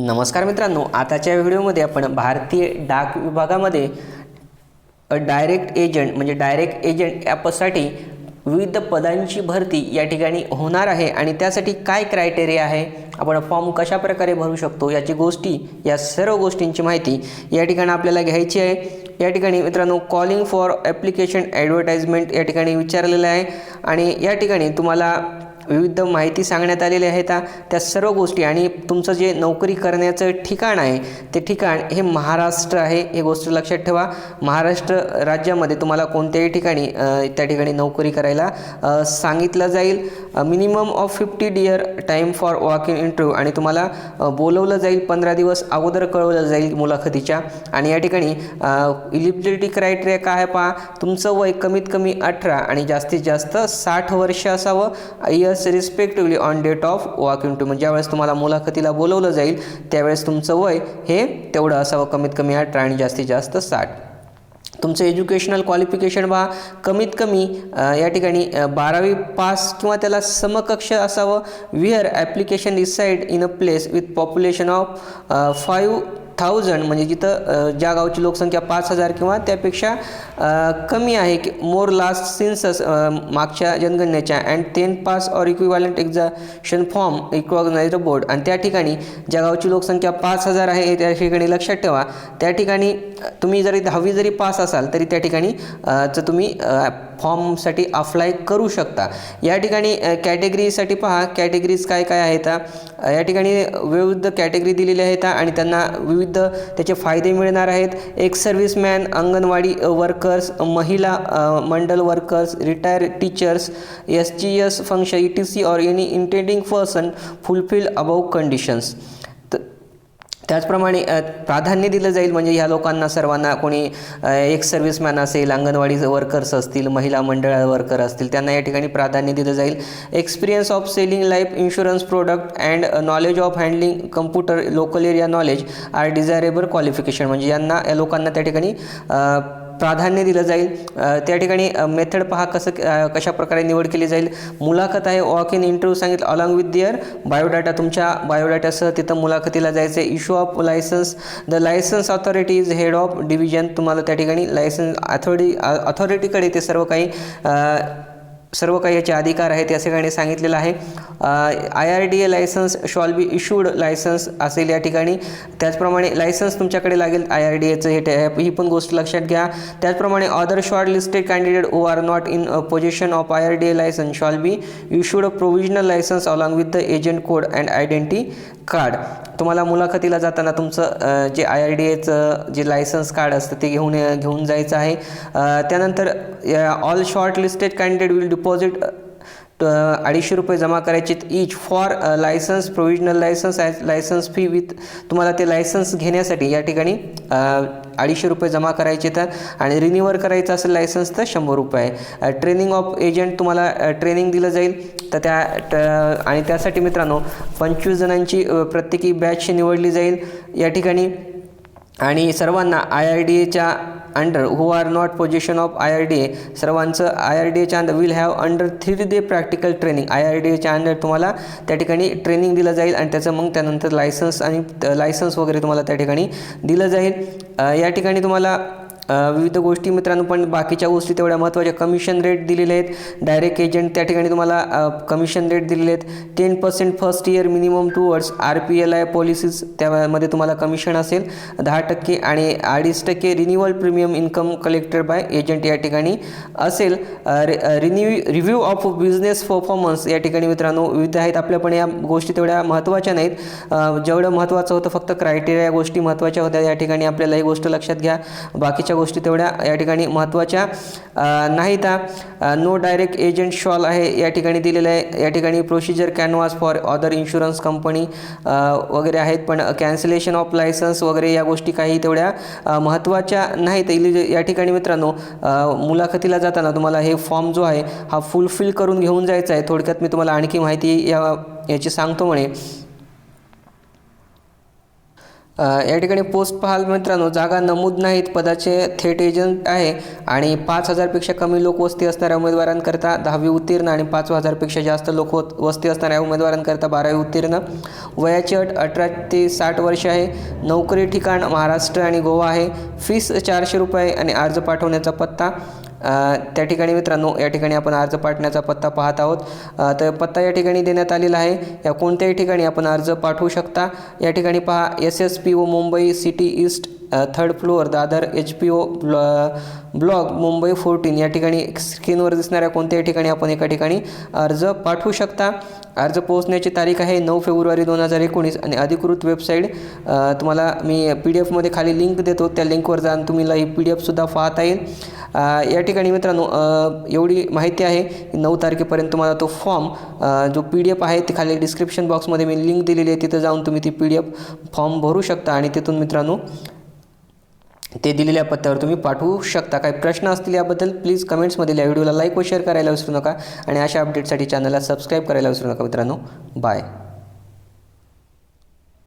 नमस्कार मित्रांनो आताच्या व्हिडिओमध्ये आपण भारतीय डाक विभागामध्ये डायरेक्ट एजंट म्हणजे डायरेक्ट एजंट या पदासाठी विविध पदांची भरती या ठिकाणी होणार आहे आणि त्यासाठी काय क्रायटेरिया आहे? आपण फॉर्म कशा प्रकारे भरू शकतो? याची गोष्टी या सर्व गोष्टींची माहिती या ठिकाणी आपल्याला घ्यायची आहे. या ठिकाणी मित्रांनो कॉलिंग फॉर ॲप्लिकेशन ॲडव्हर्टाइजमेंट या ठिकाणी विचारलेलं आहे. आणि या ठिकाणी तुम्हाला विविध माहिती सांगण्यात आलेली आहे त्या त्या सर्व गोष्टी आणि तुमचं जे नोकरी करण्याचं ठिकाण आहे ते ठिकाण हे महाराष्ट्र आहे. हे गोष्ट लक्षात ठेवा. महाराष्ट्र राज्यामध्ये तुम्हाला कोणत्याही ठिकाणी त्या ठिकाणी नोकरी करायला सांगितलं जाईल. Minimum of fifty year time for walk in interview आणि तुम्हाला बोलवलं जाईल पंधरा दिवस अगोदर कळवलं जाईल मुलाखतीच्या. आणि या ठिकाणी इलिजिबिलिटी क्रायटेरिया काय पहा. तुमचं वय कमीत कमी अठरा आणि जास्तीत जास्त साठ वर्ष असावं. Years respectively on date of walk in to म्हणजे ज्यावेळेस तुम्हाला मुलाखतीला बोलवलं जाईल त्यावेळेस तुमचं वय हे तेवढं असावं कमीत कमी अठरा आणि जास्तीत जास्त साठ. तुमचं एज्युकेशनल क्वालिफिकेशन बा कमीत कमी या ठिकाणी बारावी पास किंवा त्याला समकक्ष असावं where application decide in a place with population of five thousand म्हणजे जिथं ज्या गावची लोकसंख्या पाच हजार किंवा त्यापेक्षा कमी आहे की मोर लास्ट सिन्सस मागच्या जनगणनेच्या and ten pass or equivalent examination from recognised board आणि त्या ठिकाणी ज्या गावची लोकसंख्या पाच हजार आहे त्या ठिकाणी लक्षात ठेवा. त्या ठिकाणी तुम्ही जरी दहावी जरी पास असाल तरी त्या ठिकाणी चं तुम्ही फॉर्मसाठी अप्लाय करू शकता. या ठिकाणी कॅटेगरीसाठी पहा कॅटेगरीज काय काय आहेत या ठिकाणी विविध कॅटेगरी दिलेल्या आहेत आणि त्यांना विविध त्याचे फायदे मिळणार आहेत. एक सर्व्हिसमॅन अंगणवाडी वर्कर्स महिला मंडल workers retire teachers S G S function E T C or any intending person fulfil above conditions. त्याचप्रमाणे प्राधान्य दिलं जाईल म्हणजे ह्या लोकांना सर्वांना कोणी एक सर्व्हिसमॅन असेल अंगणवाडी वर्कर्स असतील महिला मंडळ वर्कर असतील त्यांना या ठिकाणी प्राधान्य दिलं जाईल. Experience of selling life insurance product and knowledge of handling computer local area knowledge are desirable qualification म्हणजे यांना या लोकांना त्या ठिकाणी प्राधान्य दिलं जाईल. त्या ठिकाणी मेथड पहा कसं कशा प्रकारे निवड केली जाईल. मुलाखत आहे वॉक इन इंटरव्ह्यू सांगितलं अलॉंग विथ दिअर बायोडाटा तुमच्या बायोडाटासह तिथं मुलाखतीला जायचं आहे issue of licence the licence authority is head of division तुम्हाला त्या ठिकाणी लायसन्स अथॉरिटी अथॉरिटीकडे ते सर्व काही सर्व काही याचे अधिकार आहेत असे काही सांगितलेलं आहे. I R D A licence shall be issued licence असेल या ठिकाणी. त्याचप्रमाणे लायसन्स तुमच्याकडे लागेल आय आर डी एचं हे ही पण गोष्ट लक्षात घ्या. त्याचप्रमाणे other shortlisted candidate who are not in position of I R D A licence shall be issued a provisional licence along with the agent code and identity card तुम्हाला मुलाखतीला जाताना तुमचं जे आय आर डी एचं जे licence card असतं ते घेऊन घेऊन जायचं आहे. त्यानंतर all shortlisted candidate will deposit अडीचशे रुपये जमा करायचे. Each for licence provisional licence licence fee with तुम्हाला ते लायसन्स घेण्यासाठी या ठिकाणी uh, अडीचशे रुपये जमा करायचे तर आणि रिन्यूवर करायचं असेल लायसन्स तर शंभर रुपये आहे. ट्रेनिंग ऑफ एजंट तुम्हाला uh, ट्रेनिंग दिलं जाईल. तर त्या ट- आणि त्यासाठी मित्रांनो पंचवीस जणांची प्रत्येकी बॅच निवडली जाईल. या ठिकाणी आणि सर्वांना आय आर डी एच्या under who are not position of I R D A सर्वांचं आय आर डी एच्या under will have under three day practical training I R D एच्या अंडर तुम्हाला त्या ठिकाणी ट्रेनिंग दिलं जाईल आणि त्याचं मग त्यानंतर लायसन्स आणि लायसन्स वगैरे तुम्हाला त्या ठिकाणी दिलं जाईल. या ठिकाणी तुम्हाला विविध गोष्टी मित्रांनो पण बाकीच्या गोष्टी तेवढ्या महत्त्वाच्या. कमिशन रेट दिलेले आहेत. डायरेक्ट एजंट त्या ठिकाणी तुम्हाला कमिशन रेट दिलेले आहेत. Ten percent first year minimum towards R P L I policies त्यामध्ये तुम्हाला कमिशन असेल. दहा टक्के आणि अडीच टक्के renewal premium income collected by agent या ठिकाणी असेल. Renew review of business performance या ठिकाणी मित्रांनो विविध आहेत. आपल्या पण या गोष्टी तेवढ्या महत्त्वाच्या नाहीत. जेवढं महत्त्वाचं होतं फक्त क्रायटेरिया या गोष्टी महत्त्वाच्या होत्या. या ठिकाणी आपल्याला ही गोष्ट लक्षात घ्या. बाकीच्या गोष्टी तेवढ्या या ठिकाणी महत्त्वाच्या. नाहीत नो डायरेक्ट एजंट शॉल आहे या ठिकाणी दिलेलं आहे. या ठिकाणी procedure canvass for other insurance company वगैरे आहेत. पण कॅन्सलेशन ऑफ लायसन्स वगैरे या गोष्टी काही तेवढ्या महत्त्वाच्या नाहीत इली या ठिकाणी मित्रांनो मुलाखतीला जाताना तुम्हाला हे फॉर्म जो आहे हा फुलफिल करून घेऊन जायचा आहे. थोडक्यात मी तुम्हाला आणखी माहिती या याची सांगतो म्हणे. या ठिकाणी पोस्ट पाहाल मित्रांनो जागा नमूद नाहीत पदाचे थेट एजंट आहे आणि पाच हजारपेक्षा कमी लोकवस्ती असणाऱ्या उमेदवारांकरता दहावी उत्तीर्ण आणि पाच हजारपेक्षा जास्त लोक वस्ती असणाऱ्या उमेदवारांकरता बारावी उत्तीर्ण. वयाची अट अठरा ते साठ वर्ष आहे. नोकरी ठिकाण महाराष्ट्र आणि गोवा आहे. फीस चारशे रुपये आणि अर्ज पाठवण्याचा पत्ता. त्या ठिकाणी मित्रांनो या ठिकाणी आपण अर्ज पाठण्याचा पत्ता पाहत आहोत. तर पत्ता या ठिकाणी देण्यात आलेला आहे. या कोणत्याही ठिकाणी आपण अर्ज पाठवू शकता. या ठिकाणी पहा S S P O Mumbai city east third floor Dadar H P O blog Mumbai fourteen या ठिकाणी स्क्रीनवर दिसणाऱ्या कोणत्याही ठिकाणी आपण एका ठिकाणी अर्ज पाठवू शकता. अर्ज पोहोचण्याची तारीख आहे नऊ फेब्रुवारी दोन हजार एकोणीस आणि अधिकृत वेबसाईट तुम्हाला मी पी डी एफमध्ये खाली लिंक देतो. त्या लिंकवर जाऊन तुम्हाला ही पी डी एफसुद्धा पाहता येईल. या ठिकाणी मित्रांनो एवढी माहिती आहे. की नऊ तारखेपर्यंत तुम्हाला तो फॉर्म जो पी डी एफ आहे ते खाली डिस्क्रिप्शन बॉक्समध्ये मी लिंक दिलेली आहे. तिथं जाऊन तुम्ही ती पी डी एफ फॉर्म भरू शकता आणि तिथून मित्रांनो ते दिलेल्या पत्त्यावर तुम्ही पाठवू शकता. काही प्रश्न असतील याबद्दल प्लीज कमेंट्समध्ये या व्हिडिओला लाईक व शेअर करायला विसरू नका. आणि अशा अपडेटसाठी चॅनलला सबस्क्राईब करायला विसरू नका मित्रांनो. बाय